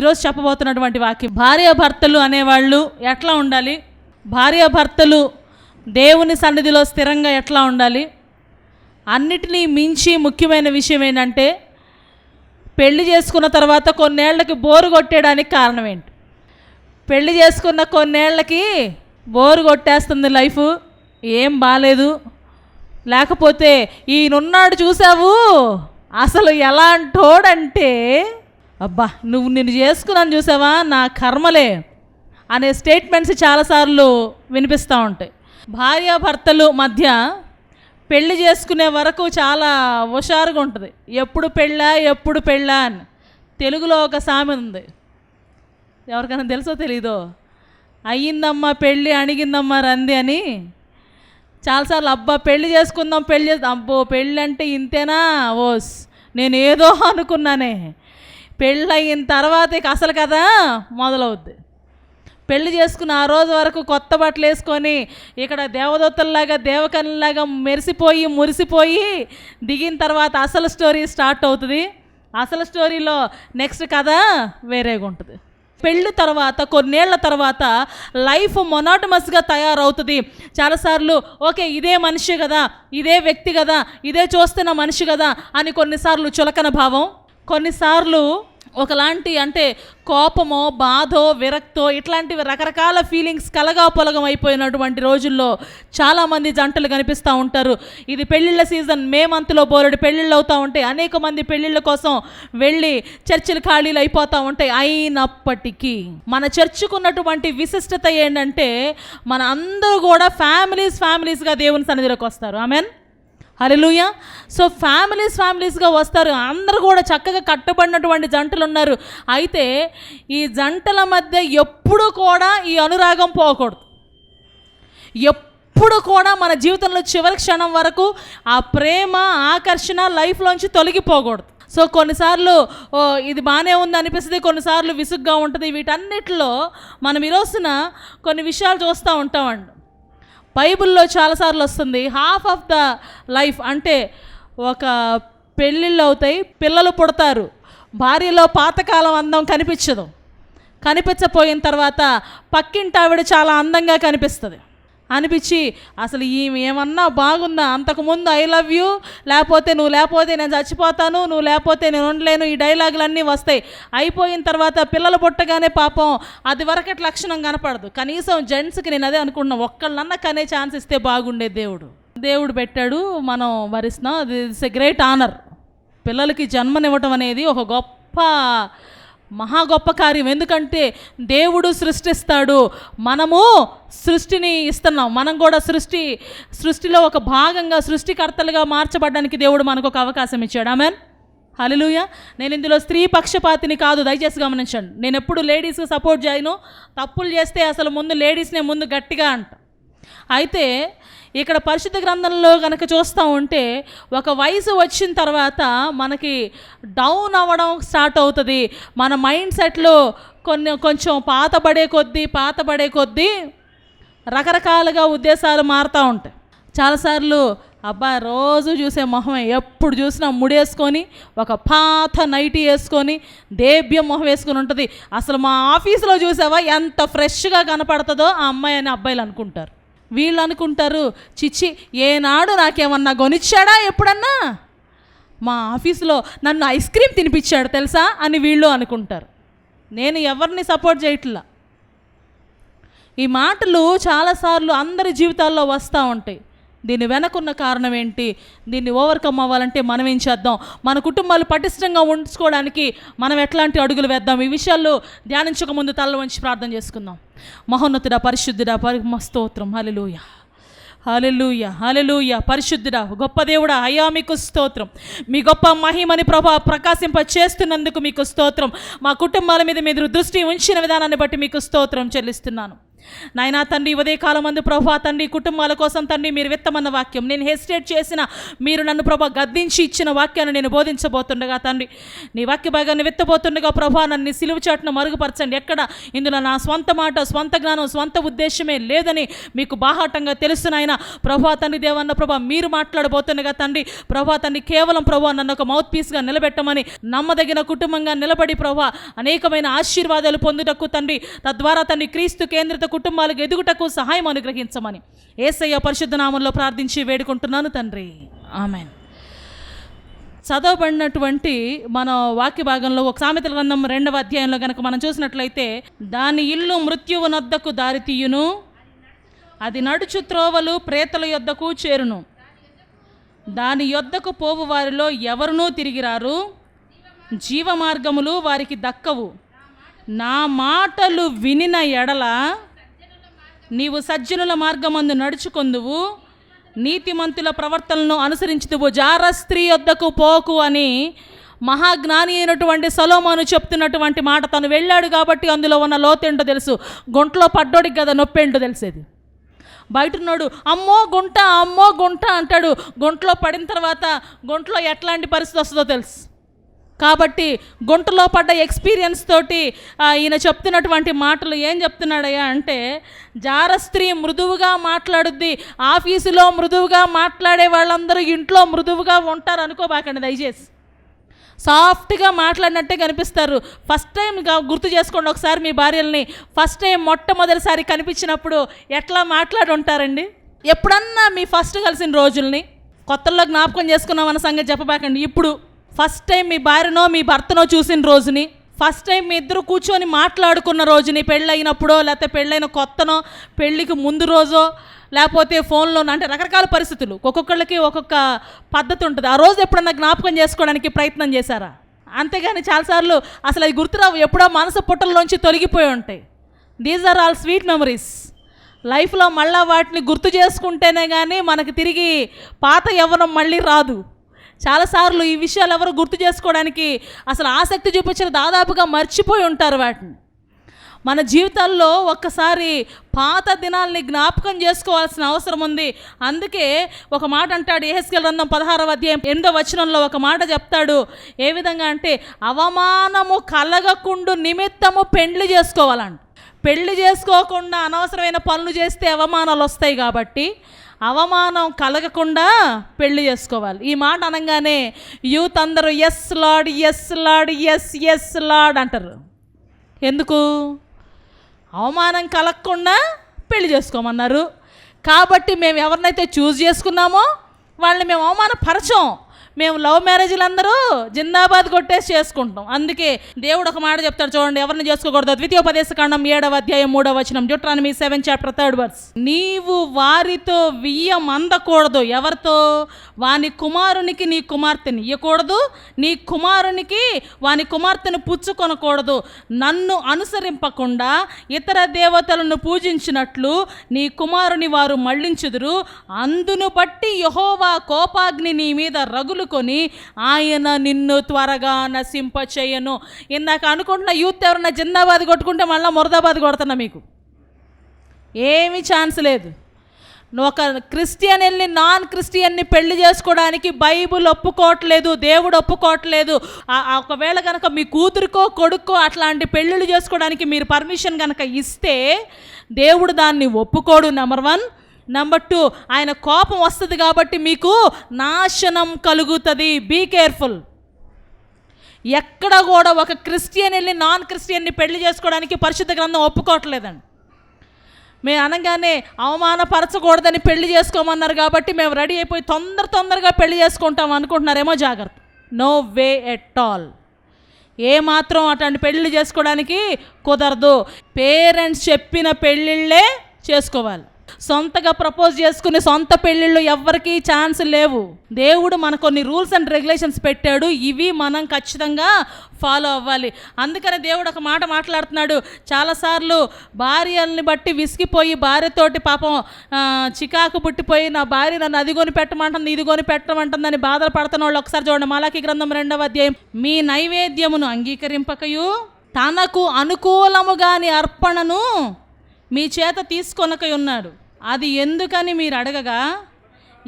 ఈరోజు చెప్పబోతున్నటువంటి వాక్యం భార్యాభర్తలు అనేవాళ్ళు ఎట్లా ఉండాలి? భార్యాభర్తలు దేవుని సన్నిధిలో స్థిరంగా ఎట్లా ఉండాలి? అన్నిటినీ మించి ముఖ్యమైన విషయం ఏంటంటే పెళ్ళి చేసుకున్న తర్వాత కొన్నేళ్ళకి బోరు కొట్టేయడానికి కారణం ఏంటి? పెళ్ళి చేసుకున్న కొన్నేళ్ళకి బోరు కొట్టేస్తుంది లైఫ్ ఏం బాగాలేదు లేకపోతే ఈయనున్నాడు చూసావు? అసలు ఎలాంటోడంటే అబ్బా నువ్వు నేను చేసుకున్నాను చూసావా? నా కర్మలే అనే స్టేట్మెంట్స్ చాలాసార్లు వినిపిస్తూ ఉంటాయి. భార్యాభర్తలు మధ్య పెళ్ళి చేసుకునే వరకు చాలా హుషారుగా ఉంటుంది. ఎప్పుడు పెళ్ళా ఎప్పుడు పెళ్ళా అని. తెలుగులో ఒక సామె ఉంది. ఎవరికైనా తెలుసో తెలీదో? అయ్యిందమ్మా పెళ్ళి అణిగిందమ్మా రంది అని. చాలాసార్లు అబ్బా పెళ్ళి చేసుకుందాం పెళ్ళి చేద్దాం అబ్బో పెళ్ళి అంటే ఇంతేనా? ఓస్ నేను ఏదో అనుకున్నానే. పెళ్ళయిన తర్వాత ఇక అసలు కదా మొదలవుద్ది. పెళ్ళి చేసుకున్న ఆ రోజు వరకు కొత్త బట్టలు వేసుకొని ఇక్కడ దేవదూతల్లాగా దేవకన్లాగా మెరిసిపోయి మురిసిపోయి దిగిన తర్వాత అసలు స్టోరీ స్టార్ట్ అవుతుంది. అసలు స్టోరీలో నెక్స్ట్ కథ వేరేగా ఉంటుంది. పెళ్ళి తర్వాత కొన్నేళ్ళ తర్వాత లైఫ్ మొనాటమస్గా తయారవుతుంది. చాలాసార్లు ఓకే ఇదే మనిషి కదా ఇదే వ్యక్తి కదా ఇదే చూస్తున్న మనిషి కదా అని కొన్నిసార్లు చులకన భావం కొన్నిసార్లు ఒకలాంటి అంటే కోపమో బాధో విరక్తో ఇట్లాంటివి రకరకాల ఫీలింగ్స్ కలగా పొలగం అయిపోయినటువంటి రోజుల్లో చాలామంది జంటలు కనిపిస్తూ ఉంటారు. ఇది పెళ్ళిళ్ళ సీజన్ మే మంత్లో బోలెడు పెళ్ళిళ్ళు అవుతూ ఉంటాయి. అనేక మంది పెళ్ళిళ్ళ కోసం వెళ్ళి చర్చిలు ఖాళీలు అయిపోతూ ఉంటాయి. అయినప్పటికీ మన చర్చకున్నటువంటి విశిష్టత ఏంటంటే మన అందరూ కూడా ఫ్యామిలీస్ ఫ్యామిలీస్గా దేవుని సన్నిధిలోకి వస్తారు. ఆమెన్ హరిలుయ సో ఫ్యామిలీస్ ఫ్యామిలీస్గా వస్తారు. అందరూ కూడా చక్కగా కట్టబడినటువంటి జంటలు ఉన్నారు. అయితే ఈ జంటల మధ్య ఎప్పుడు కూడా ఈ అనురాగం పోకూడదు. ఎప్పుడు కూడా మన జీవితంలో చివరి క్షణం వరకు ఆ ప్రేమ ఆకర్షణ లైఫ్లోంచి తొలగిపోకూడదు. సో కొన్నిసార్లు ఇది బాగానే ఉంది అనిపిస్తుంది. కొన్నిసార్లు విసుగ్గా ఉంటుంది. వీటన్నిటిలో మనం ఈరోజున కొన్ని విషయాలు చూస్తూ ఉంటామండి. బైబిల్లో చాలాసార్లు వస్తుంది హాఫ్ ఆఫ్ ద లైఫ్ అంటే ఒక పెళ్ళిళ్ళు అవుతాయి పిల్లలు పుడతారు. భార్యలో పాతకాలం అందం కనిపించదు. కనిపించపోయిన తర్వాత పక్కింటి ఆవిడ చాలా అందంగా కనిపిస్తుంది. అనిపించి అసలు ఈమె ఏమన్నా బాగుందా? అంతకుముందు ఐ లవ్ యూ లేకపోతే నువ్వు లేకపోతే నేను చచ్చిపోతాను నువ్వు లేకపోతే నేను ఉండలేను ఈ డైలాగులన్నీ వస్తాయి. అయిపోయిన తర్వాత పిల్లలు పుట్టగానే పాపం అది వరకటి లక్షణం కనపడదు. కనీసం జెంట్స్కి నేను అదే అనుకున్నా ఒక్కళ్ళన్నా కనే ఛాన్స్ ఇస్తే బాగుండే దేవుడు. దేవుడు పెట్టాడు మనం వరిస్తున్నాం ఇట్స్ ఎ గ్రేట్ ఆనర్. పిల్లలకి జన్మనివ్వటం అనేది ఒక గొప్ప మహా గొప్ప కార్యం. ఎందుకంటే దేవుడు సృష్టిస్తాడు. మనము సృష్టిని ఇస్తున్నాం. మనం కూడా సృష్టి సృష్టిలో ఒక భాగంగా సృష్టికర్తలుగా మార్చబడడానికి దేవుడు మనకు ఒక అవకాశం ఇచ్చాడు. ఆమెన్. హలలుయ నేను ఇందులో స్త్రీ పక్షపాతిని కాదు. దయచేసి గమనించండి. నేను ఎప్పుడు లేడీస్కి సపోర్ట్ చేయను. తప్పులు చేస్తే అసలు ముందు లేడీస్నే ముందు గట్టిగా అంట. అయితే ఇక్కడ పరిశుద్ధ గ్రంథంలో కనుక చూస్తూ ఉంటే ఒక వయసు వచ్చిన తర్వాత మనకి డౌన్ అవ్వడం స్టార్ట్ అవుతుంది. మన మైండ్ సెట్లో కొన్ని కొంచెం పాతబడే కొద్దీ పాతబడే కొద్దీ రకరకాలుగా ఉద్దేశాలు మారుతూ ఉంటాయి. చాలాసార్లు అబ్బా రోజు చూసే మొహమే ఎప్పుడు చూసినా ముడేసుకొని ఒక పాత నైటీ వేసుకొని దేభ్యం మొహం వేసుకొని ఉంటుంది. అసలు మా ఆఫీసులో చూసావా ఎంత ఫ్రెష్గా కనపడుతుందో ఆ అమ్మాయి అని అబ్బాయిలు అనుకుంటారు. వీళ్ళు అనుకుంటారు చిచ్చి ఏనాడు నాకేమన్నా గొనిచ్చాడా ఎప్పుడన్నా? మా ఆఫీసులో నన్ను ఐస్ క్రీమ్ తినిపించాడు తెలుసా? అని వీళ్ళు అనుకుంటారు. నేను ఎవరిని సపోర్ట్ చేయట్లా? ఈ మాటలు చాలాసార్లు అందరి జీవితాల్లో వస్తూ ఉంటాయి. దీని వెనకున్న కారణం ఏంటి? దీన్ని ఓవర్కమ్ అవ్వాలంటే మనం ఏం చేద్దాం? మన కుటుంబాలు పటిష్టంగా ఉంచుకోవడానికి మనం ఎట్లాంటి అడుగులు వేద్దాం? ఈ విషయాల్లో ధ్యానించక ముందు తల వంచి ప్రార్థన చేసుకుందాం. మహోన్నతుడ పరిశుద్ధుడ పరిమ స్తోత్రం. హలిలోయ హల్లెలూయ హల్లెలూయ. పరిశుద్ధుడా గొప్ప దేవుడా అయ్యా మీకు స్తోత్రం. మీ గొప్ప మహిమని ప్రభా ప్రకాశింప చేస్తున్నందుకు మీకు స్తోత్రం. మా కుటుంబాల మీద మీరు దృష్టి ఉంచిన విధానాన్ని బట్టి మీకు స్తోత్రం చెల్లిస్తున్నాను. నాయనా తండ్రి ఉదయ కాలం మంది ప్రభా తండ్రి కుటుంబాల కోసం తండ్రి మీరు విత్తమన్న వాక్యం. నేను హెసిటేట్ చేసిన మీరు నన్ను ప్రభా గద్దించి ఇచ్చిన వాక్యాన్ని నేను బోధించబోతుండగా తండ్రి. నీ వాక్య భాగాన్ని విత్తబోతుండగా ప్రభా నన్ను సిలువు చాటును మరుగుపరచండి. ఎక్కడ? ఇందులో నా స్వంత మాట స్వంత జ్ఞానం స్వంత ఉద్దేశమే లేదని మీకు బాహాటంగా తెలుసు నాయన. ప్రభా తండ్రి దేవన్న ప్రభా మీరు మాట్లాడబోతుండగా తండ్రి ప్రభా తండ్రి కేవలం ప్రభా నన్ను ఒక మౌత్ పీస్గా నిలబెట్టమని నమ్మదగిన కుటుంబంగా నిలబడి ప్రభా అనేకమైన ఆశీర్వాదాలు పొందుటకు తండ్రి తద్వారా తండ్రి క్రీస్తు కేంద్రిత కుటుంబాలకు ఎదుగుటకు సహాయం అనుగ్రహించమని ఏసయ్య పరిశుద్ధ నామంలో ప్రార్థించి వేడుకుంటున్నాను తండ్రి. ఆమెన్. చదవబడినటువంటి మన వాక్య భాగంలో ఒక సామెతల గ్రంథం రెండవ అధ్యాయంలో కనుక మనం చూసినట్లయితే దాని ఇల్లు మృత్యువు నద్దకు దారితీయును అది నడుచు త్రోవలు ప్రేతల యొద్దకు చేరును. దాని యొద్దకు పోవు వారిలో ఎవరునూ తిరిగిరారు? జీవ మార్గములు వారికి దక్కవు. నా మాటలు వినిన ఎడల నీవు సజ్జనుల మార్గమందు నడుచుకొందువు నీతిమంతుల ప్రవర్తనను అనుసరించుదువు జార స్త్రీ వద్దకు పోకు అని మహాజ్ఞాని అయినటువంటి సలోమాను చెప్తున్నటువంటి మాట తను వెళ్ళాడు కాబట్టి అందులో ఉన్న లోతేంటో తెలుసు. గుంటలో పడ్డోడికి కదా నొప్పేంటో తెలిసేది. బయటున్నాడు అమ్మో గుంట అమ్మో గుంట అంటాడు. గుంటలో పడిన తర్వాత గుంటలో ఎట్లాంటి పరిస్థితి వస్తుందో తెలుసు. కాబట్టి గుంటలో పడ్డ ఎక్స్పీరియన్స్ తోటి ఈయన చెప్తున్నటువంటి మాటలు ఏం చెప్తున్నాడయ్యా అంటే జార స్త్రీ మృదువుగా మాట్లాడుద్ది ఆఫీసులో మృదువుగా మాట్లాడే వాళ్ళందరూ ఇంట్లో మృదువుగా ఉంటారు అనుకోబాకండి దయచేసి. సాఫ్ట్గా మాట్లాడినట్టే కనిపిస్తారు. ఫస్ట్ టైం గుర్తు చేసుకోండి ఒకసారి మీ భార్యల్ని. ఫస్ట్ టైం మొట్టమొదటిసారి కనిపించినప్పుడు ఎట్లా మాట్లాడి ఉంటారండి ఎప్పుడన్నా మీ ఫస్ట్ కలిసిన రోజుల్ని కొత్తల్లో జ్ఞాపకం చేసుకున్నామన్న సంగతి చెప్పబాకండి. ఇప్పుడు ఫస్ట్ టైం మీ భార్యనో మీ భర్తనో చూసిన రోజుని ఫస్ట్ టైం మీ ఇద్దరు కూర్చొని మాట్లాడుకున్న రోజుని పెళ్ళైనప్పుడో లేకపోతే పెళ్ళైన కొత్తనో పెళ్ళికి ముందు రోజో లేకపోతే ఫోన్లో అంటే రకరకాల పరిస్థితులు. ఒక్కొక్కళ్ళకి ఒక్కొక్క పద్ధతి ఉంటుంది. ఆ రోజు ఎప్పుడన్నా జ్ఞాపకం చేసుకోవడానికి ప్రయత్నం చేశారా? అంతేగాని చాలాసార్లు అసలు అది గుర్తురావు ఎప్పుడో మనసు పుట్టల్లోంచి తొలగిపోయి ఉంటాయి. These are all sweet memories లైఫ్లో మళ్ళీ వాటిని గుర్తు చేసుకుంటేనే కానీ మనకు తిరిగి పాత యవ్వనం మళ్ళీ రాదు. చాలాసార్లు ఈ విషయాలు ఎవరు గుర్తు చేసుకోవడానికి అసలు ఆసక్తి చూపించిన దాదాపుగా మర్చిపోయి ఉంటారు వాటిని. మన జీవితాల్లో ఒక్కసారి పాత దినాల్ని జ్ఞాపకం చేసుకోవాల్సిన అవసరం ఉంది. అందుకే ఒక మాట అంటాడు ఏహెస్కెల్ రంధం పదహారవ అధ్యాయం ఎనిమిదో వచనంలో ఒక మాట చెప్తాడు. ఏ విధంగా అంటే అవమానము కలగకుండు నిమిత్తము పెండ్లి చేసుకోవాలంట. పెళ్ళి చేసుకోకుండా అనవసరమైన పనులు చేస్తే అవమానాలు వస్తాయి కాబట్టి అవమానం కలగకుండా పెళ్ళి చేసుకోవాలి. ఈ మాట అనగానే యూత్ అందరూ yes Lord yes Lord yes yes Lord అంటారు. ఎందుకు? అవమానం కలగకుండా పెళ్ళి చేసుకోమన్నారు. కాబట్టి మేము ఎవరినైతే చూస్ చేసుకున్నామో వాళ్ళని మేము అవమానపరచం. మేము లవ్ మ్యారేజ్లు అందరూ జిందాబాద్ కొట్టేసి చేసుకుంటాం. అందుకే దేవుడు ఒక మాట చెప్తాడు చూడండి ఎవరిని చేసుకోకూడదు. ద్వితీయోపదేశ కాండం ఏడవ అధ్యాయం మూడవ వచనం. మీ సెవెన్ చాప్టర్ థర్డ్ వర్స్ నీవు వారితో వియ్యం అందకూడదు. ఎవరితో? వాని కుమారునికి నీ కుమార్తెని ఇవ్వకూడదు నీ కుమారునికి వాని కుమార్తెను పుచ్చుకొనకూడదు. నన్ను అనుసరింపకుండా ఇతర దేవతలను పూజించినట్లు నీ కుమారుని వారు మళ్ళించుదురు. అందును బట్టి యహోవా కోపాగ్ని నీ మీద రగులు రగులుకొని ఆయన నిన్ను త్వరగా నశింపచేయను. ఇందాక అనుకుంటున్న యూత్ ఎవరన్నా జిందాబాద్ కొట్టుకుంటే మళ్ళీ మురదాబాద్ కొడుతున్నా మీకు? ఏమీ ఛాన్స్ లేదు. ఒక క్రిస్టియన్ వెళ్ళి నాన్ క్రిస్టియన్ని పెళ్ళి చేసుకోవడానికి బైబుల్ ఒప్పుకోవట్లేదు దేవుడు ఒప్పుకోవట్లేదు. ఒకవేళ కనుక మీ కూతురికో కొడుకో అట్లాంటి పెళ్ళిళ్ళు చేసుకోవడానికి మీరు పర్మిషన్ కనుక ఇస్తే దేవుడు దాన్ని ఒప్పుకోడు నెంబర్ వన్. నెంబర్ టూ ఆయన కోపం వస్తుంది కాబట్టి మీకు నాశనం కలుగుతుంది. బీ కేర్ఫుల్ ఎక్కడ కూడా ఒక క్రిస్టియన్ వెళ్ళి నాన్ క్రిస్టియన్ని పెళ్ళి చేసుకోవడానికి పరిశుద్ధ గ్రంథం ఒప్పుకోవట్లేదండి. మేము అనగానే అవమానపరచకూడదని పెళ్ళి చేసుకోమన్నారు కాబట్టి మేము రెడీ అయిపోయి తొందర తొందరగా పెళ్ళి చేసుకుంటాం అనుకుంటున్నారేమో జాగ్రత్త. నో వే ఎట్ ఆల్ ఏ మాత్రం అటువంటి పెళ్ళిళ్ళు చేసుకోవడానికి కుదరదు. పేరెంట్స్ చెప్పిన పెళ్ళిళ్ళే చేసుకోవాలి. సొంతగా ప్రపోజ్ చేసుకునే సొంత పెళ్ళిళ్ళు ఎవ్వరికీ ఛాన్స్ లేవు. దేవుడు మన కొన్ని రూల్స్ అండ్ రెగ్యులేషన్స్ పెట్టాడు. ఇవి మనం ఖచ్చితంగా ఫాలో అవ్వాలి. అందుకని దేవుడు ఒక మాట మాట్లాడుతున్నాడు. చాలాసార్లు భార్యల్ని బట్టి విసిగిపోయి భార్యతోటి పాపం చికాకు పుట్టిపోయి నా భార్య నన్ను అది కొని పెట్టమంటుంది ఇది కొని పెట్టమంటుందని బాధలు పడుతున్న వాళ్ళు ఒకసారి చూడండి. మాలాకి గ్రంథం రెండవ అధ్యాయం. మీ నైవేద్యమును అంగీకరింపకయు. తనకు అనుకూలముగాని అర్పణను మీ చేత తీసుకొనకై ఉన్నాడు అది ఎందుకని మీరు అడగగా?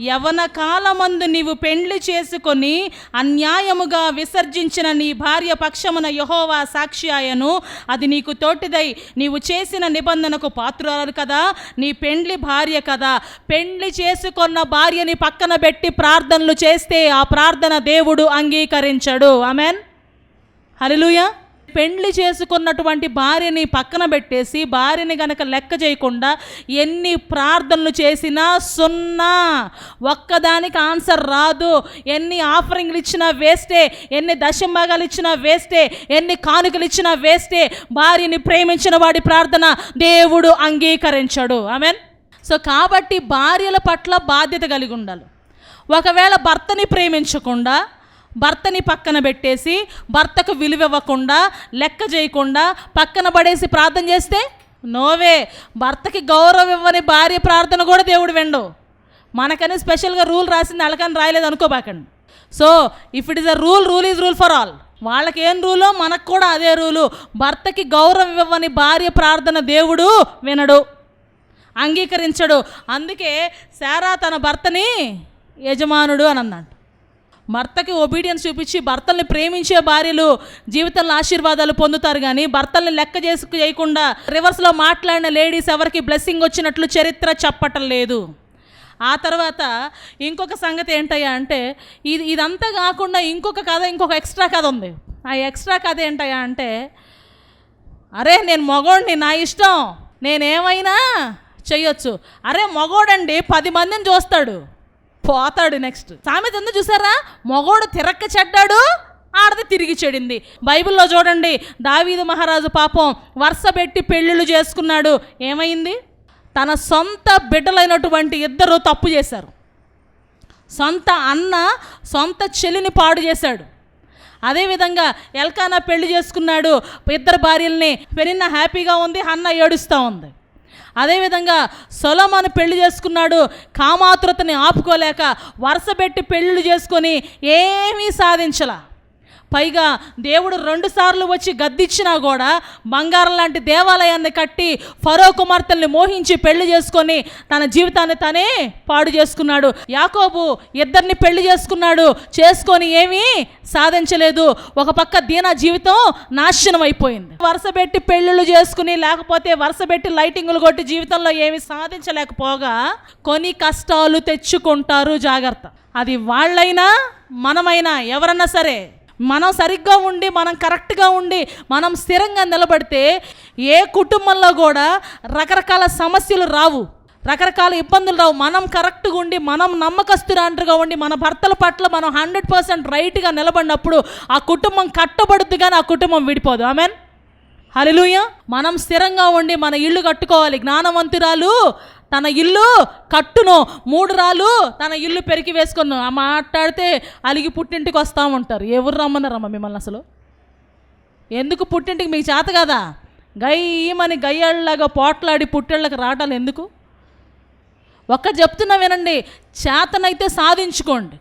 యవన కాలమందు నీవు పెండ్లి చేసుకొని అన్యాయముగా విసర్జించిన నీ భార్య పక్షమున యహోవా సాక్షి ఆయను అది నీకు తోటిదై. నీవు చేసిన నిబంధనకు పాత్రురాలు కదా నీ పెండ్లి భార్య కదా. పెండ్లి చేసుకున్న భార్యని పక్కన పెట్టి ప్రార్థనలు చేస్తే ఆ ప్రార్థన దేవుడు అంగీకరించడు. ఆమెన్. హల్లెలూయా. పెండ్లి చేసుకున్నటువంటి భార్యని పక్కన పెట్టేసి భార్యని గనక లెక్క చేయకుండా ఎన్ని ప్రార్థనలు చేసినా సున్నా. ఒక్కదానికి ఆన్సర్ రాదు. ఎన్ని ఆఫరింగ్లు ఇచ్చినా వేస్టే ఎన్ని దశంభాగాలు ఇచ్చినా వేస్టే ఎన్ని కానుకలు ఇచ్చినా వేస్టే భార్యని ప్రేమించిన వాడి ప్రార్థన దేవుడు అంగీకరించడు. ఆమెన్? సో కాబట్టి భార్యల పట్ల బాధ్యత కలిగి ఉండాలి. ఒకవేళ భర్తని ప్రేమించకుండా భర్తని పక్కన పెట్టేసి భర్తకు విలువివ్వకుండా లెక్క చేయకుండా పక్కన పడేసి ప్రార్థన చేస్తే? నోవే. భర్తకి గౌరవం ఇవ్వని భార్య ప్రార్థన కూడా దేవుడు విండు. మనకని స్పెషల్గా రూల్ రాసింది వాళ్ళకని రాయలేదు అనుకోబాకండి. So if it is a rule rule is rule for all వాళ్ళకి ఏం రూలో మనకు కూడా అదే రూలు. భర్తకి గౌరవం ఇవ్వని భార్య ప్రార్థన దేవుడు వినడు. అంగీకరించడు. అందుకే శారా తన భర్తని యజమానుడు అని అన్నాడు. భర్తకి ఒబీడియన్స్ చూపించి భర్తల్ని ప్రేమించే భార్యలు జీవితంలో ఆశీర్వాదాలు పొందుతారు కానీ భర్తల్ని లెక్క చేసు చేయకుండా రివర్స్లో మాట్లాడిన లేడీస్ ఎవరికి బ్లెస్సింగ్ వచ్చినట్లు చరిత్ర చెప్పటం లేదు. ఆ తర్వాత ఇంకొక సంగతి ఏంటయ్యా అంటే ఇది ఇదంతా కాకుండా ఇంకొక కథ ఇంకొక ఎక్స్ట్రా కథ ఉంది. ఆ ఎక్స్ట్రా కథ ఏంటయ్యా అంటే అరే నేను మగోడిని నా ఇష్టం నేనేమైనా చెయ్యొచ్చు. అరే మగోడండి పది మందిని చూస్తాడు. పోతాడు నెక్స్ట్ సామెత ఎందుకు చూసారా? మగోడు తిరక్క చెడ్డాడు ఆడది తిరిగి చెడింది. బైబిల్లో చూడండి దావీదు మహారాజు పాపం వరుస పెట్టి పెళ్ళిళ్ళు చేసుకున్నాడు. ఏమైంది? తన సొంత బిడ్డలైనటువంటి ఇద్దరు తప్పు చేశారు. సొంత అన్న సొంత చెల్లిని పాడు చేశాడు. అదేవిధంగా ఎల్కానా పెళ్ళి చేసుకున్నాడు. ఇద్దరు భార్యల్ని పెరిన్న హ్యాపీగా ఉంది అన్న ఏడుస్తూ ఉంది. అదేవిధంగా సొలమాను పెళ్ళి చేసుకున్నాడు. కామాతురతని ఆపుకోలేక వరుసపెట్టి పెళ్ళిళ్ళు చేసుకొని ఏమీ సాధించలా. పైగా దేవుడు రెండుసార్లు వచ్చి గద్దిచ్చినా కూడా బంగారం లాంటి దేవాలయాన్ని కట్టి ఫరో కుమార్తెల్ని మోహించి పెళ్ళి చేసుకొని తన జీవితాన్ని తనే పాడు చేసుకున్నాడు. యాకోబు ఇద్దరిని పెళ్ళి చేసుకున్నాడు. చేసుకొని ఏమీ సాధించలేదు. ఒక పక్క దీన జీవితం నాశనం అయిపోయింది. వరుస పెట్టి పెళ్ళిళ్ళు చేసుకుని లేకపోతే వరుస పెట్టి లైటింగులు కొట్టి జీవితంలో ఏమీ సాధించలేకపోగా కొన్ని కష్టాలు తెచ్చుకుంటారు జాగ్రత్త. అది వాళ్ళైనా మనమైనా ఎవరన్నా సరే మనం సరిగ్గా ఉండి మనం కరెక్ట్గా ఉండి మనం స్థిరంగా నిలబడితే ఏ కుటుంబంలో కూడా రకరకాల సమస్యలు రావు. రకరకాల ఇబ్బందులు రావు. మనం కరెక్ట్గా ఉండి మనం నమ్మకస్తురాంటుగా ఉండి మన భర్తల పట్ల మనం హండ్రెడ్ పర్సెంట్ రైట్గా నిలబడినప్పుడు ఆ కుటుంబం కట్టబడుద్ది కానీ ఆ కుటుంబం విడిపోదు. ఆమెన్? హలలుయ మనం స్థిరంగా ఉండి మన ఇల్లు కట్టుకోవాలి. జ్ఞానవంతురాలు తన ఇల్లు కట్టును. మూడు రాళ్ళు తన ఇల్లు పెరికి వేసుకును. ఆ మాట్లాడితే అలిగి పుట్టింటికి వస్తూ ఉంటారు. ఎవరు రమ్మన్నారమ్మ మిమ్మల్ని అసలు? ఎందుకు పుట్టింటికి? మీకు చేత కదా. గయ్యమని గయ్యాళ్ళలాగా పోట్లాడి పుట్టేళ్ళకి రావటాలు ఎందుకు? ఒక్క చెప్తున్నా వినండి. చేతనైతే సాధించుకోండి.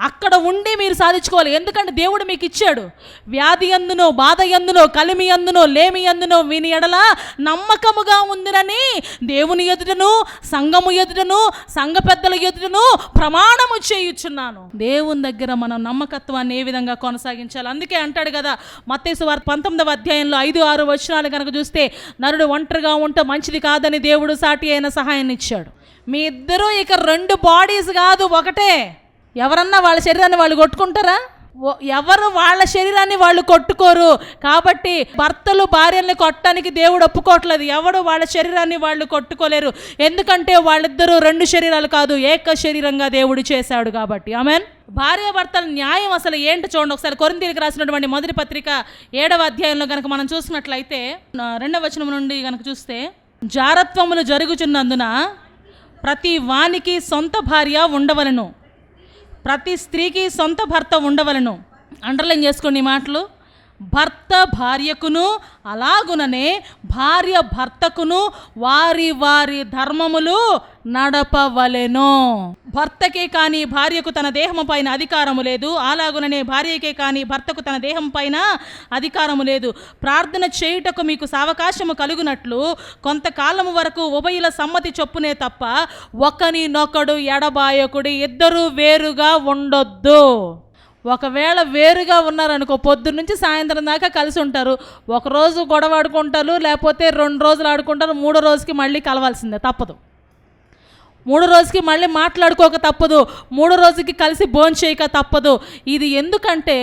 అక్కడ ఉండి మీరు సాధించుకోవాలి. ఎందుకంటే దేవుడు మీకు ఇచ్చాడు. వ్యాధి అందునో బాధ ఎందునో కలిమి అందునో లేమి అందునో విని ఎడల నమ్మకముగా ఉందిరని దేవుని ఎదుటను సంఘము ఎదుటను సంఘ పెద్దల ఎదుటను ప్రమాణము చేయుచున్నాను. దేవుని దగ్గర మనం నమ్మకత్వాన్ని ఏ విధంగా కొనసాగించాలి? అందుకే అంటాడు కదా మత్తేసు వారి పంతొమ్మిదవ అధ్యాయంలో ఐదు ఆరు వచనాలు కనుక చూస్తే నరుడు ఒంటరిగా ఉంటే మంచిది కాదని దేవుడు సాటి అయిన సహాయాన్ని ఇచ్చాడు. మీ ఇద్దరూ ఇక రెండు బాడీస్ కాదు ఒకటే. ఎవరన్నా వాళ్ళ శరీరాన్ని వాళ్ళు కొట్టుకుంటారా? ఎవరు వాళ్ళ శరీరాన్ని వాళ్ళు కొట్టుకోరు. కాబట్టి భర్తలు భార్యల్ని కొట్టడానికి దేవుడు ఒప్పుకోవట్లేదు. ఎవడు వాళ్ళ శరీరాన్ని వాళ్ళు కొట్టుకోలేరు. ఎందుకంటే వాళ్ళిద్దరూ రెండు శరీరాలు కాదు ఏక శరీరంగా దేవుడు చేశాడు కాబట్టి. ఆమెన్. భార్య భర్తల న్యాయం అసలు ఏంటి చూడండి. ఒకసారి కొరింతీరికి రాసినటువంటి మొదటి పత్రిక ఏడవ అధ్యాయంలో కనుక మనం చూసినట్లయితే రెండవ వచనం నుండి కనుక చూస్తే జారత్వములు జరుగుచున్నందున ప్రతి వానికి సొంత భార్య ఉండవలను. ప్రతి స్త్రీకి సొంత భర్త ఉండవలను. అండర్లైన్ చేసుకోండి ఈ మాటలు. భర్త భార్యకును అలాగుననే భార్య భర్తకును వారి వారి ధర్మములు నడపవలెను. భర్తకే కానీ భార్యకు తన దేహము పైన అధికారము లేదు. అలాగుననే భార్యకే కానీ భర్తకు తన దేహం పైన అధికారము లేదు. ప్రార్థన చేయుటకు మీకు సావకాశము కలుగునట్లు కొంతకాలము వరకు ఉభయుల సమ్మతి చొప్పునే తప్ప ఒకనినొకడు ఎడబాయకుడి ఇద్దరు వేరుగా ఉండొద్దు. ఒకవేళ వేరుగా ఉన్నారనుకో పొద్దున్న నుంచి సాయంత్రం దాకా కలిసి ఉంటారు. ఒక రోజు గొడవ ఆడుకుంటారు లేకపోతే రెండు రోజులు ఆడుకుంటారు మూడో రోజుకి మళ్ళీ కలవాల్సిందే తప్పదు. మూడో రోజుకి మళ్ళీ మాట్లాడుకోక తప్పదు మూడో రోజుకి కలిసి భోంచేయక తప్పదు. ఇది ఎందుకంటే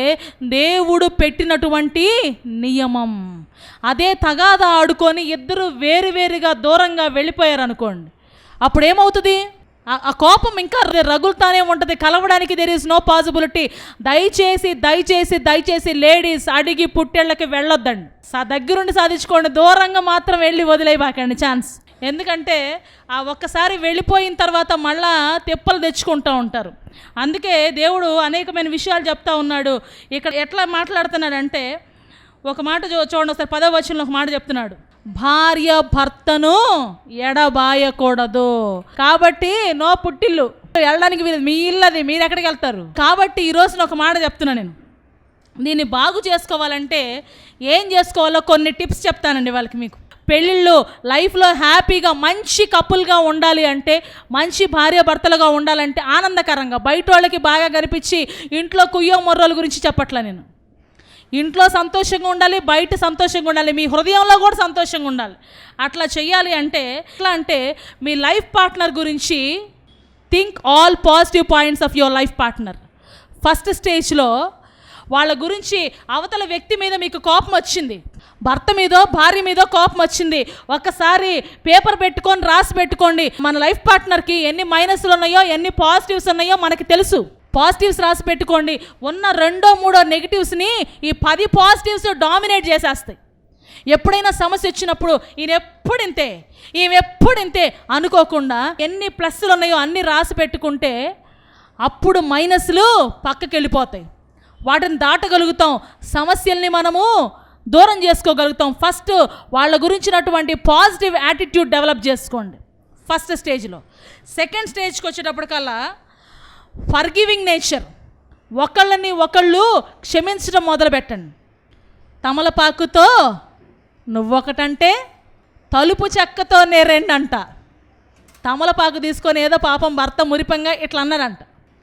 దేవుడు పెట్టినటువంటి నియమం. అదే తగాదా ఆడుకొని ఇద్దరు వేరువేరుగా దూరంగా వెళ్ళిపోయారు అనుకోండి అప్పుడు ఏమవుతుంది ఆ- కోపం ఇంకా రగులుతానే ఉంటుంది. కలవడానికి దెర్ ఇస్ నో పాసిబిలిటీ దయచేసి దయచేసి దయచేసి లేడీస్ అడిగి పుట్టేళ్ళకి వెళ్ళొద్దండి. సా దగ్గరుండి సాధించుకోండి. దూరంగా మాత్రం వెళ్ళి వదిలేయబాకండి ఛాన్స్ ఎందుకంటే ఆ ఒక్కసారి వెళ్ళిపోయిన తర్వాత మళ్ళా తెప్పలు తెచ్చుకుంటూ ఉంటారు. అందుకే దేవుడు అనేకమైన విషయాలు చెప్తా ఉన్నాడు. ఇక్కడ ఎట్లా మాట్లాడుతున్నాడంటే ఒక మాట చూ- చూడండి ఒకసారి పదో వచనంలో ఒక మాట చెప్తున్నాడు. భార్య భర్తను ఎడబాయకూడదు. కాబట్టి నో పుట్టిల్లు. వెళ్ళడానికి వీలు మీ ఇల్లది మీరు ఎక్కడికి వెళ్తారు? కాబట్టి ఈ రోజున ఒక మాట చెప్తున్నా నేను. దీన్ని బాగు చేసుకోవాలంటే ఏం చేసుకోవాలో కొన్ని టిప్స్ చెప్తానండి వాళ్ళకి మీకు. పెళ్ళిళ్ళు లైఫ్లో హ్యాపీగా మంచి కపుల్గా ఉండాలి అంటే మంచి భార్య భర్తలుగా ఉండాలంటే ఆనందకరంగా బయట వాళ్ళకి బాగా కనిపించి ఇంట్లో కుయ్యో మొర్రోల గురించి చెప్పట్లా నేను. ఇంట్లో సంతోషంగా ఉండాలి బయట సంతోషంగా ఉండాలి మీ హృదయంలో కూడా సంతోషంగా ఉండాలి. అట్లా చేయాలి అంటే ఎట్లా అంటే మీ లైఫ్ పార్ట్నర్ గురించి think all positive points of your life partner. First స్టేజ్లో వాళ్ళ గురించి అవతల వ్యక్తి మీద మీకు కోపం వచ్చింది. భర్త మీదో భార్య మీదో కోపం వచ్చింది. ఒక్కసారి పేపర్ పెట్టుకొని రాసి పెట్టుకోండి. మన లైఫ్ పార్ట్నర్కి ఎన్ని మైనస్లు ఉన్నాయో ఎన్ని పాజిటివ్స్ ఉన్నాయో మనకి తెలుసు. పాజిటివ్స్ రాసి పెట్టుకోండి. ఉన్న రెండో మూడో నెగిటివ్స్ని ఈ పది పాజిటివ్స్ డామినేట్ చేసేస్తాయి. ఎప్పుడైనా సమస్య వచ్చినప్పుడు ఈయన ఎప్పుడు ఇంతే ఈమె ఎప్పుడు ఇంతే అనుకోకుండా ఎన్ని ప్లస్లు ఉన్నాయో అన్ని రాసి పెట్టుకుంటే అప్పుడు మైనస్లు పక్కకి వెళ్ళిపోతాయి. వాటిని దాటగలుగుతాం. సమస్యల్ని మనము దూరం చేసుకోగలుగుతాం. ఫస్ట్ వాళ్ళ గురించినటువంటి పాజిటివ్ యాటిట్యూడ్ డెవలప్ చేసుకోండి. ఫస్ట్ స్టేజ్లో. సెకండ్ స్టేజ్కి వచ్చేటప్పటికల్లా ఫర్గివింగ్ నేచర్ ఒకళ్ళని ఒకళ్ళు క్షమించడం మొదలుపెట్టండి. తమలపాకుతో నువ్వొకటంటే తలుపు చెక్కతో నే రెండంట తమలపాకు తీసుకొని ఏదో పాపం భర్త మురిపంగా ఇట్లా అన్నాడంట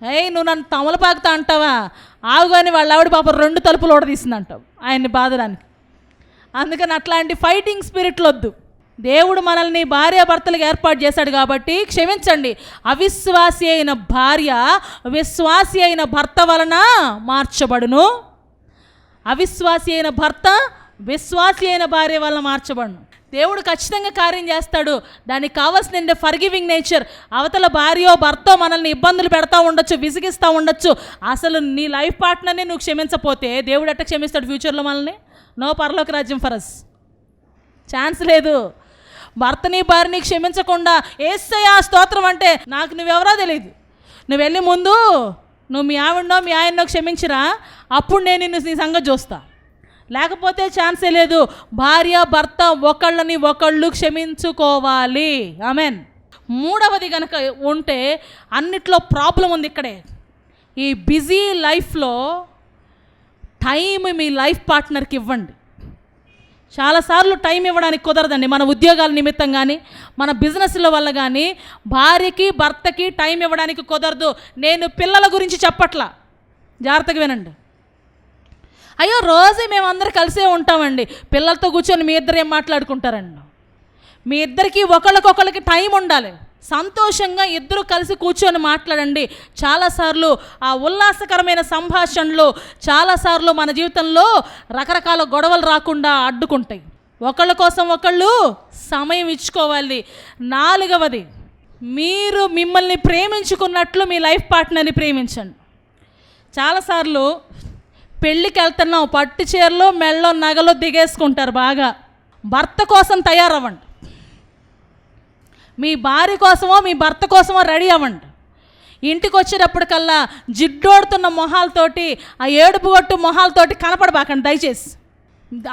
ఏయ్ నువ్వు నన్ను తమలపాకుతో అంటావా? ఆవుగాని వాళ్ళ ఆవిడ పాపం రెండు తలుపులు కూడా తీసిందంటావు ఆయన్ని బాధడానికి. అందుకని అట్లాంటి ఫైటింగ్ స్పిరిట్లు వద్దు దేవుడు మనల్ని భార్యాభర్తలకు ఏర్పాటు చేశాడు కాబట్టి క్షమించండి. అవిశ్వాసి అయిన భార్య విశ్వాసి అయిన భర్త వలన మార్చబడును. అవిశ్వాసి అయిన భర్త విశ్వాసి అయిన భార్య వలన మార్చబడును. దేవుడు ఖచ్చితంగా కార్యం చేస్తాడు. దానికి కావాల్సిన ఫర్గివింగ్ నేచర్ అవతల భార్యో భర్తో మనల్ని ఇబ్బందులు పెడతా ఉండొచ్చు విసిగిస్తూ ఉండొచ్చు. అసలు నీ లైఫ్ పార్ట్నర్ని నువ్వు క్షమించపోతే దేవుడు ఎట్ట క్షమిస్తాడు ఫ్యూచర్లో మనల్ని? నో పర్లోక రాజ్యం ఫరస్ ఛాన్స్ లేదు. భర్తని భార్యని క్షమించకుండా ఏసయ్య స్తోత్రం అంటే నాకు నువ్వెవరో తెలియదు నువ్వు వెళ్ళి ముందు నువ్వు మీ ఆవిడనో మీ ఆయన్నో క్షమించిరా అప్పుడు నేను నిన్ను నీ సంగతి చూస్తా. లేకపోతే ఛాన్సే లేదు. భార్య భర్త ఒకళ్ళని ఒకళ్ళు క్షమించుకోవాలి. ఆమెన్ మూడవది కనుక ఉంటే అన్నిట్లో ప్రాబ్లం ఉంది ఇక్కడే. ఈ బిజీ లైఫ్లో టైం మీ లైఫ్ పార్ట్నర్కి ఇవ్వండి. చాలాసార్లు టైం ఇవ్వడానికి కుదరదండి. మన ఉద్యోగాల నిమిత్తం కానీ మన బిజినెస్ల వల్ల కానీ భార్యకి భర్తకి టైం ఇవ్వడానికి కుదరదు. నేను పిల్లల గురించి చెప్పట్లా? జాగ్రత్తగా వినండి. అయ్యో రోజే మేమందరూ కలిసే ఉంటామండి. పిల్లలతో కూర్చొని మీ ఇద్దరు ఏం మాట్లాడుకుంటారండి? మీ ఇద్దరికి ఒకళ్ళకొకళ్ళకి టైం ఉండాలి. సంతోషంగా ఇద్దరు కలిసి కూర్చొని మాట్లాడండి. చాలాసార్లు ఆ ఉల్లాసకరమైన సంభాషణలు చాలాసార్లు మన జీవితంలో రకరకాల గొడవలు రాకుండా అడ్డుకుంటాయి. ఒకళ్ళ కోసం ఒకళ్ళు సమయం ఇచ్చుకోవాలి. నాలుగవది మీరు మిమ్మల్ని ప్రేమించుకున్నట్లు మీ లైఫ్ పార్ట్నర్ని ప్రేమించండి. చాలాసార్లు పెళ్ళికి వెళ్తున్నాం పట్టు చీరలో మెళ్ళో నగలో దిగేసుకుంటారు బాగా. భర్త కోసం తయారవ్వండి. మీ భార్య కోసమో మీ భర్త కోసమో రెడీ అవ్వండి. ఇంటికి వచ్చేటప్పటికల్లా జిడ్డోడుతున్న మొహాలతోటి ఆ ఏడుపు కొట్టు మొహాలతోటి కనపడబాకండి దయచేసి.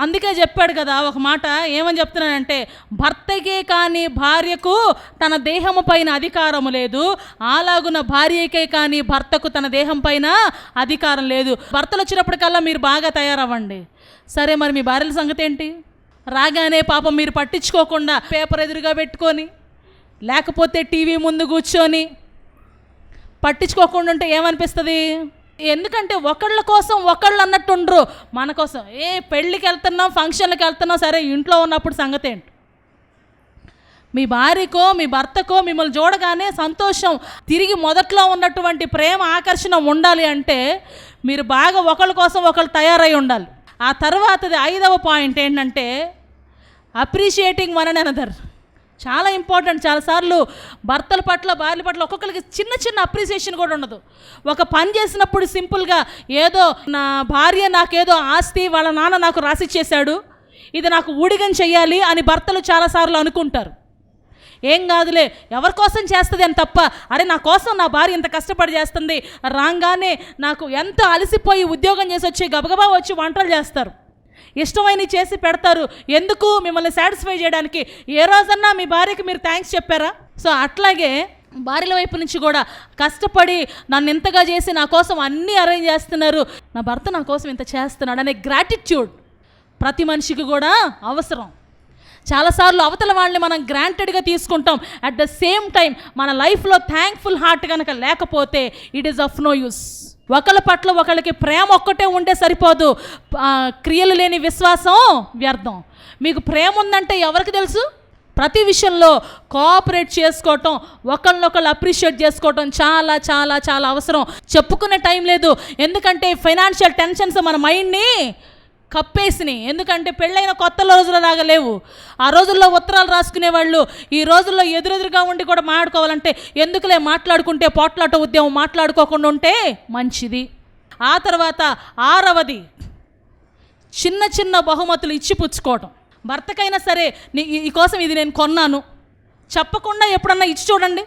అందుకే చెప్పాడు కదా ఒక మాట ఏమని చెప్తున్నానంటే భర్తకే కానీ భార్యకు తన దేహము పైన అధికారము లేదు. అలాగున భార్యకే కానీ భర్తకు తన దేహం పైన అధికారం లేదు. భర్తలు వచ్చినప్పటికల్లా మీరు బాగా తయారవ్వండి. సరే మరి మీ భార్యల సంగతి ఏంటి రాగానే పాపం మీరు పట్టించుకోకుండా పేపర్ ఎదురుగా పెట్టుకొని లేకపోతే టీవీ ముందు కూర్చొని పట్టించుకోకుండా ఉంటే ఏమనిపిస్తుంది? ఎందుకంటే ఒకళ్ళ కోసం ఒకళ్ళు అన్నట్టుండ్రు మన కోసం. ఏ పెళ్ళికి వెళ్తున్నాం ఫంక్షన్లకు వెళ్తున్నాం సరే ఇంట్లో ఉన్నప్పుడు సంగతి ఏంటి? మీ భార్యకో మీ భర్తకో మిమ్మల్ని చూడగానే సంతోషం. తిరిగి మొదట్లో ఉన్నటువంటి ప్రేమ ఆకర్షణ ఉండాలి అంటే మీరు బాగా ఒకళ్ళ కోసం ఒకళ్ళు తయారై ఉండాలి. ఆ తర్వాతది ఐదవ పాయింట్ ఏంటంటే అప్రిషియేటింగ్ వన్ అండ్ అనదర్ చాలా ఇంపార్టెంట్ చాలాసార్లు భర్తల పట్ల భార్యల పట్ల ఒక్కొక్కరికి చిన్న చిన్న అప్రిసియేషన్ కూడా ఉండదు. ఒక పని చేసినప్పుడు సింపుల్గా ఏదో నా భార్య నాకేదో ఆస్తి వాళ్ళ నాన్న నాకు రాసిచ్చేశాడు. ఇది నాకు ఊడిగం చెయ్యాలి అని భర్తలు చాలాసార్లు అనుకుంటారు. ఏం కాదులే ఎవరి కోసం చేస్తుంది అని తప్ప అరే నా కోసం నా భార్య ఇంత కష్టపడి చేస్తుంది రాగానే నాకు ఎంత అలసిపోయి ఉద్యోగం చేసి వచ్చి గబగబా వచ్చి వంటలు చేస్తారు. ఇష్టమైనవి చేసి పెడతారు. ఎందుకు? మిమ్మల్ని సాటిస్ఫై చేయడానికి. ఏ రోజన్నా మీ భార్యకి మీరు థ్యాంక్స్ చెప్పారా? సో అట్లాగే భార్యల వైపు నుంచి కూడా కష్టపడి నన్ను ఇంతగా చేసి నా కోసం అన్నీ అరేంజ్ చేస్తున్నారు. నా భర్త నా కోసం ఇంత చేస్తున్నాడు అనే గ్రాటిట్యూడ్ ప్రతి మనిషికి కూడా అవసరం. చాలాసార్లు అవతల వాళ్ళని మనం గ్రాంటెడ్గా తీసుకుంటాం. అట్ ద సేమ్ టైం మన లైఫ్లో థ్యాంక్ఫుల్ హార్ట్ కనుక లేకపోతే it is of no use ఒకళ్ళ పట్ల ఒకళ్ళకి ప్రేమ ఒక్కటే ఉంటే సరిపోదు. క్రియలు లేని విశ్వాసం వ్యర్థం. మీకు ప్రేమ ఉందంటే ఎవరికి తెలుసు? ప్రతి విషయంలో కోఆపరేట్ చేసుకోవటం ఒకళ్ళనొకళ్ళు అప్రిషియేట్ చేసుకోవటం చాలా చాలా చాలా అవసరం. చెప్పుకునే టైం లేదు. ఎందుకంటే ఫైనాన్షియల్ టెన్షన్స్ మన మైండ్ని కప్పేసినాయి. ఎందుకంటే పెళ్ళైన కొత్త రోజుల లాగా లేవు. ఆ రోజుల్లో ఉత్తరాలు రాసుకునే వాళ్ళు ఈ రోజుల్లో ఎదురెదురుగా ఉండి కూడా మాట్లాడుకోవాలంటే ఎందుకులే మాట్లాడుకుంటే పోట్లాట ఉద్యమం మాట్లాడుకోకుండా ఉంటే మంచిది. ఆ తర్వాత ఆరవది చిన్న చిన్న బహుమతులు ఇచ్చి పుచ్చుకోవటం. భర్తకైనా సరే నీ ఈ- ఈ కోసం ఇది నేను కొన్నాను. చెప్పకుండా ఎప్పుడన్నా ఇచ్చి చూడండి.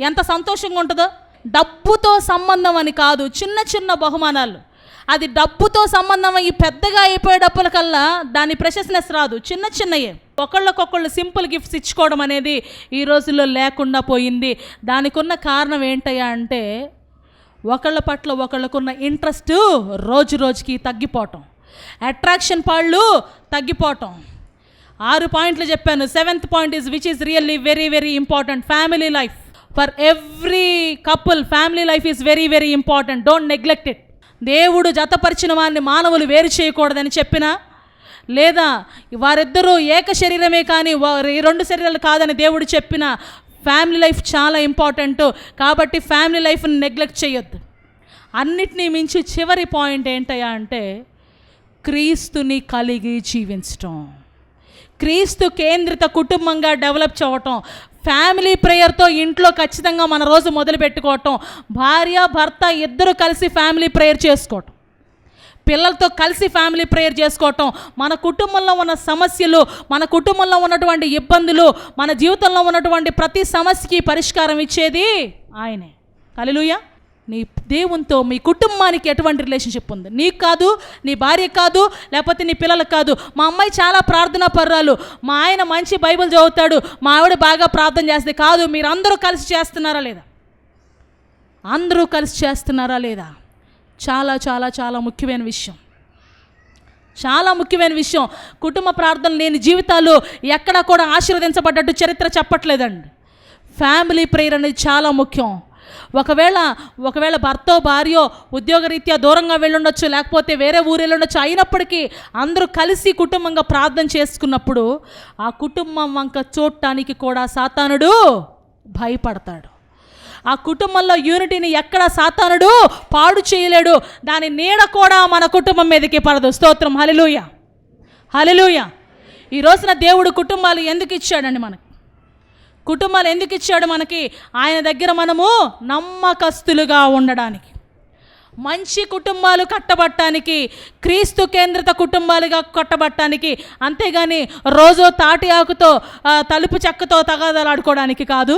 ఎంత సంతోషంగా ఉంటుందో. డబ్బుతో సంబంధం అని కాదు చిన్న చిన్న బహుమానాలు. అది డబ్బుతో సంబంధం అయ్యి పెద్దగా అయిపోయేటప్పటికల్లా దాని ప్రెషస్నెస్ రాదు. చిన్న చిన్నయే. ఒకళ్ళకొకళ్ళు సింపుల్ గిఫ్ట్స్ ఇచ్చుకోవడం అనేది ఈ రోజుల్లో లేకుండా పోయింది. దానికి ఉన్న కారణం ఏంటయ్యా అంటే ఒకళ్ళ పట్ల ఒకళ్ళకున్న ఇంట్రెస్ట్ రోజు రోజుకి తగ్గిపోవటం. అట్రాక్షన్ పాళ్ళు తగ్గిపోవటం. ఆరు పాయింట్లు చెప్పాను. Seventh point is which is really very very important family life for every couple family life is very very important don't neglect it దేవుడు జతపరిచిన వారిని మానవులు వేరు చేయకూడదని చెప్పినా? లేదా వారిద్దరూ ఏక శరీరమే కానీ వారి రెండు శరీరాలు కాదని దేవుడు చెప్పిన ఫ్యామిలీ లైఫ్ చాలా ఇంపార్టెంట్. కాబట్టి ఫ్యామిలీ లైఫ్ని నెగ్లెక్ట్ చేయొద్దు. అన్నిటినీ మించి చివరి పాయింట్ ఏంటయ్యా అంటే క్రీస్తుని కలిగి జీవించటం. క్రీస్తు కేంద్రిత కుటుంబంగా డెవలప్ చేయటం ఫ్యామిలీ ప్రేయర్తో ఇంట్లో ఖచ్చితంగా మన రోజు మొదలు పెట్టుకోవటం భార్య భర్త ఇద్దరు కలిసి ఫ్యామిలీ ప్రేయర్ చేసుకోవటం. పిల్లలతో కలిసి ఫ్యామిలీ ప్రేయర్ చేసుకోవటం మన కుటుంబంలో ఉన్న సమస్యలు మన కుటుంబంలో ఉన్నటువంటి ఇబ్బందులు మన జీవితంలో ఉన్నటువంటి ప్రతి సమస్యకి పరిష్కారం ఇచ్చేది ఆయనే. హల్లెలూయా నీ దేవునితో మీ కుటుంబానికి ఎటువంటి రిలేషన్షిప్ ఉంది? నీకు కాదు నీ భార్య కాదు లేకపోతే నీ పిల్లలకు కాదు. మా అమ్మాయి చాలా ప్రార్థనా పర్రాలు. మా ఆయన మంచి బైబిల్ చదువుతాడు. మా ఆవిడ బాగా ప్రార్థన చేస్తే కాదు మీరు అందరూ కలిసి చేస్తున్నారా లేదా? అందరూ కలిసి చేస్తున్నారా లేదా? చాలా చాలా చాలా ముఖ్యమైన విషయం. చాలా ముఖ్యమైన విషయం. కుటుంబ ప్రార్థన లేని జీవితాలు ఎక్కడా కూడా ఆశీర్వదించబడ్డట్టు చరిత్ర చెప్పట్లేదండి. ఫ్యామిలీ ప్రేయర్ అనేది చాలా ముఖ్యం. ఒకవేళ ఒకవేళ భర్తో భార్యో ఉద్యోగరీత్యా దూరంగా వెళ్ళుండొచ్చు లేకపోతే వేరే ఊరు వెళ్ళుండొచ్చు అయినప్పటికీ అందరూ కలిసి కుటుంబంగా ప్రార్థన చేసుకున్నప్పుడు ఆ కుటుంబం వంక చూడటానికి కూడా సాతానుడు భయపడతాడు. ఆ కుటుంబంలో యూనిటీని ఎక్కడ సాతానుడు పాడు చేయలేడు. దాని నీడ కూడా మన కుటుంబం మీదకి పడదు. స్తోత్రం. హలిలుయ హలిలూయ ఈ రోజున దేవుడు కుటుంబాలు ఎందుకు ఇచ్చాడండి మనకి? కుటుంబాలు ఎందుకు ఇచ్చాడు మనకి? ఆయన దగ్గర మనము నమ్మకస్తులుగా ఉండడానికి. మంచి కుటుంబాలు కట్టబట్టానికి క్రీస్తు కేంద్రిత కుటుంబాలుగా కట్టబట్టానికి అంతేగాని రోజు తాటి ఆకుతో తలుపు చెక్కతో తగాదలాడుకోవడానికి కాదు.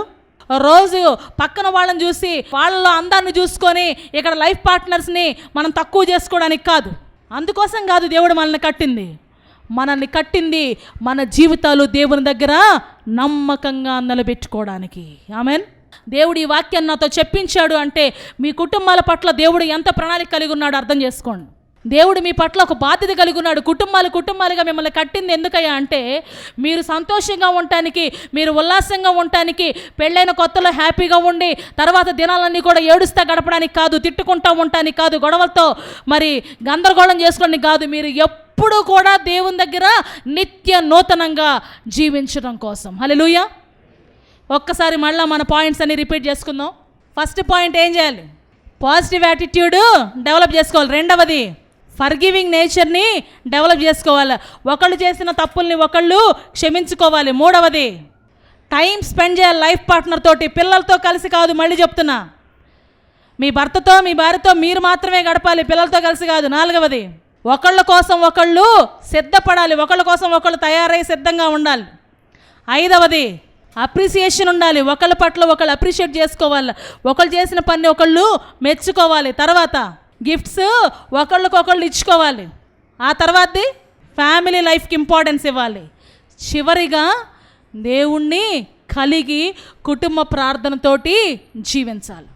రోజు పక్కన వాళ్ళని చూసి వాళ్ళలో అందాన్ని చూసుకొని ఇక్కడ లైఫ్ పార్ట్నర్స్ని మనం తక్కువ చేసుకోవడానికి కాదు. అందుకోసం కాదు దేవుడు మనల్ని కట్టింది. మనల్ని కట్టింది మన జీవితాలు దేవుని దగ్గర నమ్మకంగా నిలబెట్టుకోవడానికి. ఆమెన్. దేవుడు ఈ వాక్యాన్ని నాతో చెప్పించాడు అంటే మీ కుటుంబాల పట్ల దేవుడు ఎంత ప్రణాళిక కలిగి ఉన్నాడో అర్థం చేసుకోండి. దేవుడు మీ పట్ల ఒక బాధ్యత కలిగి ఉన్నాడు కుటుంబాలు కుటుంబాలుగా మిమ్మల్ని కట్టింది ఎందుకయ్యా అంటే మీరు సంతోషంగా ఉండటానికి మీరు ఉల్లాసంగా ఉండటానికి పెళ్ళైన కొత్తలో హ్యాపీగా ఉండి తర్వాత దినాలన్నీ కూడా ఏడుస్తా గడపడానికి కాదు తిట్టుకుంటా ఉండటానికి కాదు గొడవలతో మరి గందరగోళం చేసుకోవడానికి కాదు మీరు ఎప్పుడూ కూడా దేవుని దగ్గర నిత్య నూతనంగా జీవించడం కోసం. హల్లెలూయా. ఒక్కసారి మళ్ళీ మన పాయింట్స్ అన్ని రిపీట్ చేసుకుందాం. ఫస్ట్ పాయింట్ ఏం చేయాలి? పాజిటివ్ యాటిట్యూడ్ డెవలప్ చేసుకోవాలి. రెండవది ఫర్గివింగ్ నేచర్ని డెవలప్ చేసుకోవాలి. ఒకళ్ళు చేసిన తప్పుల్ని ఒకళ్ళు క్షమించుకోవాలి. మూడవది టైం స్పెండ్ చేయాలి. లైఫ్ పార్ట్నర్ తోటి పిల్లలతో కలిసి కాదు మళ్ళీ చెప్తున్నా. మీ భర్తతో మీ భార్యతో మీరు మాత్రమే గడపాలి పిల్లలతో కలిసి కాదు. నాలుగవది ఒకళ్ళ కోసం ఒకళ్ళు సిద్ధపడాలి. ఒకళ్ళ కోసం ఒకళ్ళు తయారై సిద్ధంగా ఉండాలి. ఐదవది అప్రిసియేషన్ ఉండాలి. ఒకళ్ళ పట్ల ఒకళ్ళు అప్రిషియేట్ చేసుకోవాలి. ఒకళ్ళు చేసిన పని ఒకళ్ళు మెచ్చుకోవాలి. తర్వాత గిఫ్ట్స్ ఒకళ్ళకొకళ్ళు ఇచ్చుకోవాలి. ఆ తర్వాతది ఫ్యామిలీ లైఫ్కి ఇంపార్టెన్స్ ఇవ్వాలి. చివరిగా దేవుణ్ణి కలిగి కుటుంబ ప్రార్థనతోటి జీవించాలి.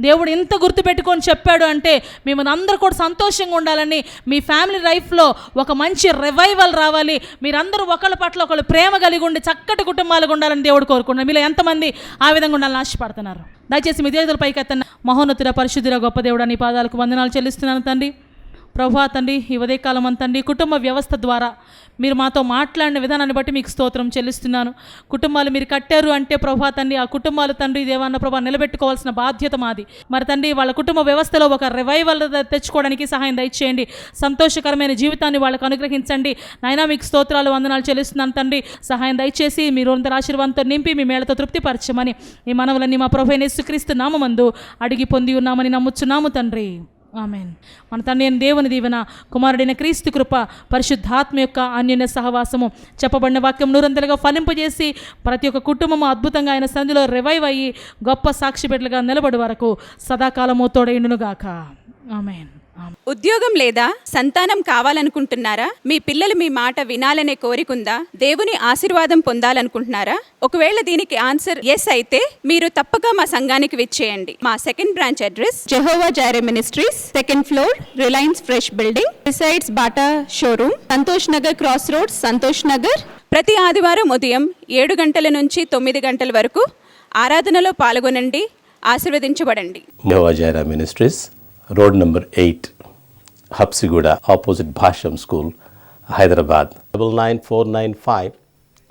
దేవుడు ఇంత గుర్తుపెట్టుకొని చెప్పాడు అంటే మిమ్మల్ని అందరూ కూడా సంతోషంగా ఉండాలని మీ ఫ్యామిలీ లైఫ్లో ఒక మంచి రివైవల్ రావాలి. మీరందరూ ఒకళ్ళ పట్ల ఒకళ్ళు ప్రేమ కలిగి ఉండి చక్కటి కుటుంబాలుగా ఉండాలని దేవుడు కోరుకుంటున్నారు మీలో ఎంతమంది ఆ విధంగా ఉండాలని ఆశపడుతున్నారు? దయచేసి మీ దేవతల పైకి ఎత్తన్న మహోన్నతుడ పరిశుద్ధిర గొప్ప దేవుడు అని పాదాలకు వందనాలు చెల్లిస్తున్నాను తండ్రి. ప్రభా తండ్రి ఈ ఉదయకాలం అంతండి కుటుంబ వ్యవస్థ ద్వారా మీరు మాతో మాట్లాడిన విధానాన్ని బట్టి మీకు స్తోత్రం చెల్లిస్తున్నాను. కుటుంబాలు మీరు కట్టారు అంటే ప్రభా తండ్రి ఆ కుటుంబాలు తండ్రి దేవన్న ప్రభా నిలబెట్టుకోవాల్సిన బాధ్యత మాది. మరి తండ్రి వాళ్ళ కుటుంబ వ్యవస్థలో ఒక రివైవల్ తెచ్చుకోవడానికి సహాయం దయచేయండి. సంతోషకరమైన జీవితాన్ని వాళ్ళకు అనుగ్రహించండి. నాయనా మీకు స్తోత్రాలు వందనాలు చెల్లిస్తున్నాను తండ్రి. సహాయం దయచేసి మీరు అంతర ఆశీర్వాదంతో నింపి మీ మేళతో తృప్తిపరచమని ఈ మనవులన్నీ మా ప్రభు నేసుక్రీస్తు నామందు అడిగి పొంది ఉన్నామని నమ్ముచున్నాము తండ్రి. ఆమెన్. మన తండ్రి అయిన దేవుని దీవెన కుమారుడైన క్రీస్తు కృప పరిశుద్ధాత్మ యొక్క అన్యోన్య సహవాసము చెప్పబడిన వాక్యం నూరంతలుగా ఫలింపజేసి ప్రతి ఒక్క కుటుంబము అద్భుతంగా ఆయన సంధిలో రివైవ్ అయ్యి గొప్ప సాక్షి బిడ్డలుగా నిలబడి వరకు సదాకాలము తోడైండునుగాక ఆమెన్. ఉద్యోగం లేదా సంతానం కావాలనుకుంటున్నారా? మీ పిల్లలు మీ మాట వినాలనే కోరికుందా? దేవుని ఆశీర్వాదం పొందాలనుకుంటున్నారా? ఒకవేళ దీనికి ఆన్సర్ ఎస్ అయితే మీరు తప్పక మా సంఘానికి విచ్చేయండి. మా second branch address Jehovah Jireh ministries second floor Reliance Fresh building besides Bata showroom Santosh Nagar cross road Santosh Nagar. ప్రతి ఆదివారం ఉదయం ఏడు గంటల నుంచి తొమ్మిది గంటల వరకు ఆరాధనలో పాల్గొనండి ఆశీర్వదించబడండి. Novajara road number 8, Hapsiguda, opposite basham School, Hyderabad. 99495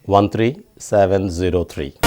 13703.